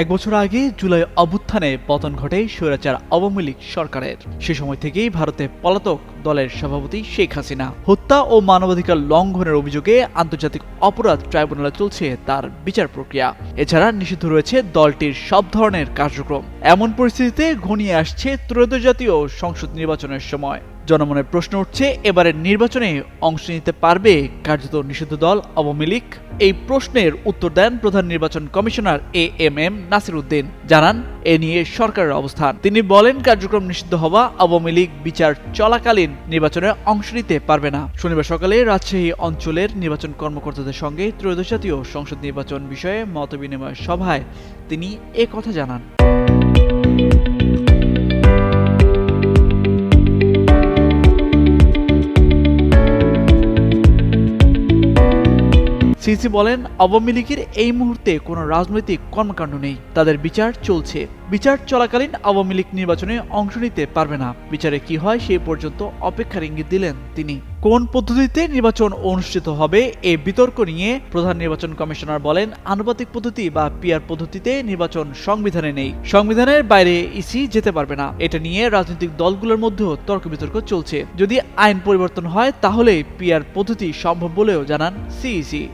এক বছর আগে জুলাই অভ্যুত্থানে পতন ঘটে স্বৈরাচার আওয়ামী লীগ সরকারের। সে সময় থেকেই ভারতে পলাতক দলের সভাপতি শেখ হাসিনা। হত্যা ও মানবাধিকার লঙ্ঘনের অভিযোগে আন্তর্জাতিক অপরাধ ট্রাইব্যুনালে চলছে তার বিচার প্রক্রিয়া। এছাড়া নিষিদ্ধ রয়েছে দলটির সব ধরনের কার্যক্রম। এমন পরিস্থিতিতে ঘনিয়ে আসছে ত্রয়োদশ জাতীয় সংসদ নির্বাচনের সময়। জনমনের প্রশ্ন উঠছে, এবারের নির্বাচনে অংশ নিতে পারবে কার্যত নিষিদ্ধ দল আওয়ামী লীগ? এই প্রশ্নের উত্তর দেন প্রধান নির্বাচন commissioner A M M Nasir Uddin জানান, এ নিয়ে সরকারের অবস্থান। তিনি বলেন, কার্যক্রম নিষিদ্ধ হওয়া আওয়ামী লীগ বিচার চলাকালীন নির্বাচনে অংশ নিতে পারবে না। শনিবার সকালে রাজশাহী অঞ্চলের নির্বাচন কর্মকর্তাদের সঙ্গে ত্রয়োদশ জাতীয় সংসদ নির্বাচন বিষয়ে মতবিনিময় সভায় তিনি কথা জানান। সিসি বলেন, আওয়ামী লীগের এই মুহূর্তে কোনো রাজনৈতিক কর্মকাণ্ড নেই। তাদের বিচার চলছে। বিচার চলাকালীন আওয়ামী লীগ নির্বাচনে অংশ নিতে পারবে না। বিচারে কি হয় সেই পর্যন্ত অপেক্ষার ইঙ্গিত দিলেন তিনি। কোন পদ্ধতিতে নির্বাচন অনুষ্ঠিত হবে এ বিতর্ক নিয়ে প্রধান নির্বাচন কমিশনার বলেন, আনুপাতিক পদ্ধতি বা পিআর পদ্ধতিতে নির্বাচন সংবিধানে নেই। সংবিধানের বাইরে ইসি যেতে পারবে না। এটা নিয়ে রাজনৈতিক দলগুলোর মধ্যেও তর্ক বিতর্ক চলছে। যদি আইন পরিবর্তন হয়, তাহলে পিআর পদ্ধতি সম্ভব বলেও জানান সিইসি।